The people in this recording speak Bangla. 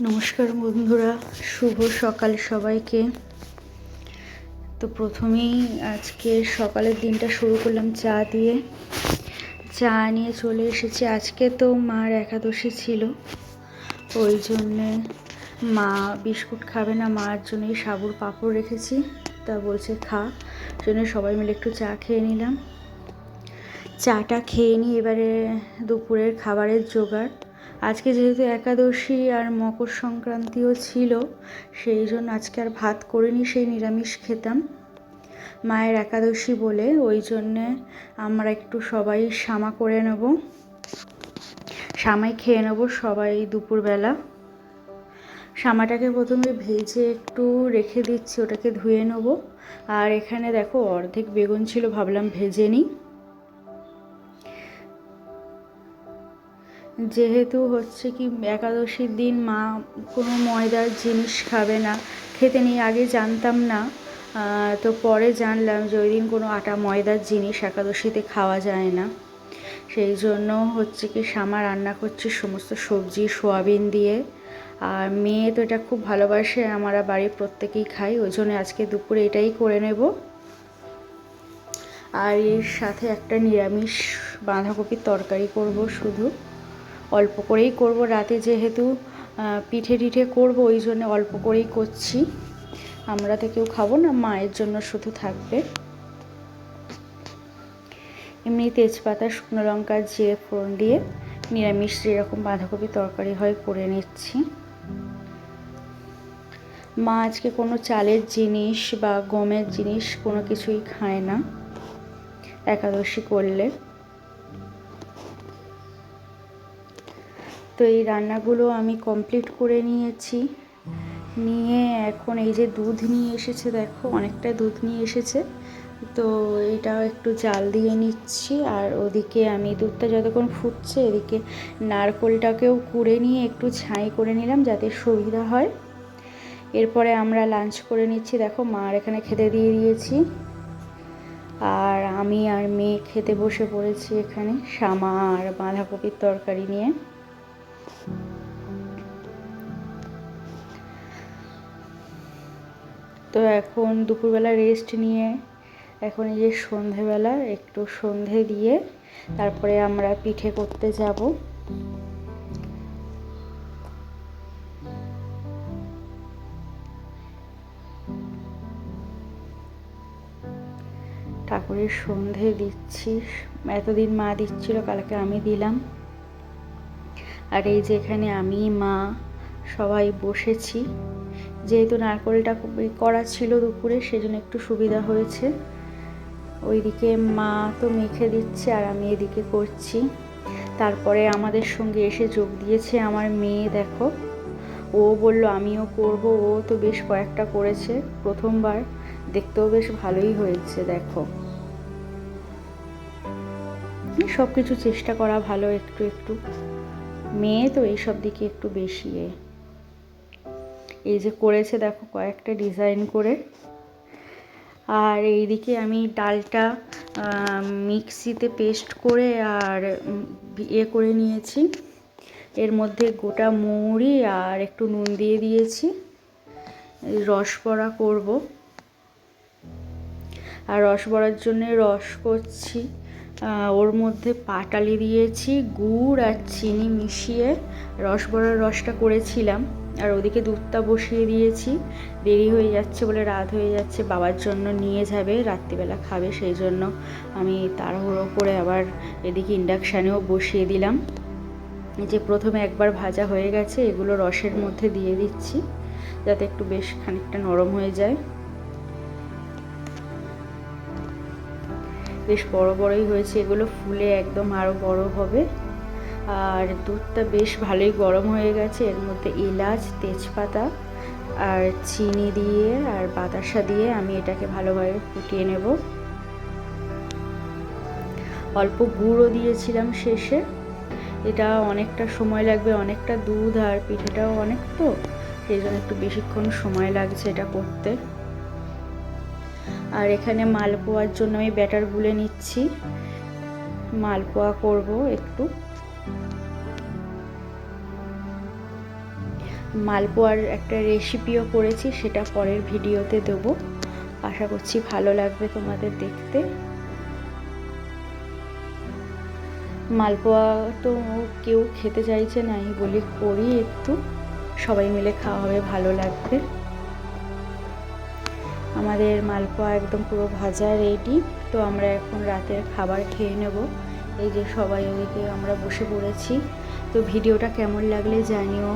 নমস্কার বন্ধুরা, শুভ সকাল সবাইকে। তো প্রথমেই আজকে সকালের দিনটা শুরু করলাম চা দিয়ে। চা নিয়ে চলে এসেছি। আজকে তো মার একাদশী ছিল, ওই জন্যে মা বিস্কুট খাবে না, মার জন্যই সাবুর পাঁপড় রেখেছি। তা বলছে, খা। জন্য সবাই মিলে একটু চা খেয়ে নিলাম। চাটা খেয়ে নিই এবারে দুপুরের খাবারের জোগাড়। আজকে যেহেতু একাদশী আর মকর সংক্রান্তিও ছিল, সেই জন্য আজকে আর ভাত করিনি, সেই নিরামিষ খেতাম। মায়ের একাদশী বলে, ওই জন্যে আমরা একটু সবাই সামা করে নেব। সামাই খেয়ে নেব সবাই দুপুরবেলা। সামাটাকে প্রথমে ভেজে একটু রেখে দিচ্ছি, ওটাকে ধুয়ে নেব। আর এখানে দেখো, অর্ধেক বেগুন ছিল, ভাবলাম ভেজে নিই। যেহেতু হচ্ছে কি একাদশীর দিন, মা কোনো ময়দার জিনিস খাবে না। খেতে নেই আগে জানতাম না। তো পরে জানলাম যে ওই দিন কোনো আটা ময়দার জিনিস একাদশীতে খাওয়া যায় না। সেই জন্য হচ্ছে কি সামা রান্না করছি সমস্ত সবজি, সোয়াবিন দিয়ে। আর মেয়ে তো এটা খুব ভালোবাসে, আমরা বাড়ির প্রত্যেকেই খাই, ওই জন্য আজকে দুপুরে এটাই করে নেব। আর এর সাথে একটা নিরামিষ বাঁধাকপির তরকারি করব শুধু। অল্প করেই করব, রাতে যেহেতু পিঠে টিঠে করব, ওই জন্য অল্প করেই করছি। আমরা তো কেউ খাব না, মায়ের জন্য শুধু থাকবে। এমনি তেজপাতা, শুকনো লঙ্কা, জিরে ফোড়ন দিয়ে নিরামিষ যেরকম বাঁধাকপি তরকারি হয় করে নিচ্ছি। মা আজকে কোনো চালের জিনিস বা গমের জিনিস কোনো কিছুই খায় না। একাদশী করলে। তো এই রান্নাগুলো আমি কমপ্লিট করে নিয়েছি। নিয়ে এখন এই যে দুধ নিয়ে এসেছে, দেখো অনেকটা দুধ নিয়ে এসেছে। তো এটাও একটু জাল দিয়ে নিচ্ছি আর ওদিকে আমি দুধটা যতক্ষণ ফুটছে এদিকে নারকোলটাকেও কুড়ে নিয়ে একটু ছাই করে নিলাম যাতে সুবিধা হয়। এরপরে আমরা লাঞ্চ করে নিচ্ছি। দেখো মার এখানে খেতে দিয়ে দিয়েছি। আর আমি আর মেয়ে খেতে বসে পড়েছি এখানে, শামা আর বাঁধাকপির তরকারি নিয়ে। তো এখন দুপুরবেলা রেস্ট নিয়ে, এখন এই যে সন্ধেবেলা, একটু সন্ধে দিয়ে তারপরে আমরা পিঠে করতে যাব। ঠাকুরের সন্ধে দিচ্ছি এতদিন মা দিচ্ছিল, কালকে আমি দিলাম। আর এই যে এখানে আমি, মা, সবাই বসেছি। যেহেতু নারকলটা করা ছিল দুপুরে, সেজন্য একটু সুবিধা হয়েছে। ওইদিকে মা তো মেখে দিচ্ছে আর আমি এদিকে করছি। তারপরে আমাদের সঙ্গে এসে যোগ দিয়েছে আমার মেয়ে, দেখো। ও বলল, আমিও করব। ও তো বেশ কয়েকটা করেছে প্রথমবার। দেখতেও বেশ ভালোই হয়েছে, দেখো। সব কিছু চেষ্টা করা ভালো একটু একটু। মেয়ে তো এইসব দিকে একটু বেশি এ। এই যে করেছে দেখো কয়েকটা ডিজাইন করে। আর এইদিকে আমি ডালটা মিক্সিতে পেস্ট করে আর ইয়ে করে নিয়েছি। এর মধ্যে গোটা মৌরি আর একটু নুন দিয়ে দিয়েছি। রস বড়া করব। আর রস বড়ার জন্য রস করছি। ওর মধ্যে পাটালি দিয়েছি, গুড় আর চিনি মিশিয়ে রস বড়ার রসটা করেছিলাম। আর ওদিকে দুধটা বসিয়ে দিয়েছি। দেরি হয়ে যাচ্ছে বলে রাত হয়ে যাচ্ছে, বাবার জন্য নিয়ে যাবে, রাত্রিবেলা খাবে, সেই জন্য আমি তাড়াহুড়ো করে আবার এদিকে ইন্ডাকশানেও বসিয়ে দিলাম। যে প্রথমে একবার ভাজা হয়ে গেছে, এগুলো রসের মধ্যে দিয়ে দিচ্ছি, যাতে একটু বেশ খানিকটা নরম হয়ে যায়। বেশ বড় বড়ই হয়েছে, এগুলো ফুলে একদম আরও বড় হবে। আর দুধটা বেশ ভালোই গরম হয়ে গেছে, এর মধ্যে এলাচ, তেজপাতা আর চিনি দিয়ে আর বাতাসা দিয়ে আমি এটাকে ভালোভাবে ফুটিয়ে নেব। অল্প গুঁড়ো দিয়েছিলাম শেষে, এটা অনেকটা সময় লাগবে, অনেকটা দুধ আর পিঠেটাও অনেক তো, সেই জন্য একটু বেশিক্ষণ সময় লাগছে এটা করতে। আর এখানে মালপোয়ার জন্য আমি ব্যাটার গুলে নিচ্ছি। মালপোয়া করব একটু। মালপোয়ার একটা রেসিপিও করেছি, সেটা পরের ভিডিওতে দেবো। আশা করছি ভালো লাগবে তোমাদের দেখতে। মালপোয়া তো কেউ খেতে চাইছে না এই বলি করি একটু। সবাই মিলে খাওয়া হবে, ভালো লাগবে। আমাদের মালপোয়া একদম পুরো ভাজা রেডি তো আমরা এখন রাতের খাবার খেয়ে নেব। এই যে সবাই ওদিকে আমরা বসে পড়েছি। তো ভিডিওটা কেমন লাগলে জানিও।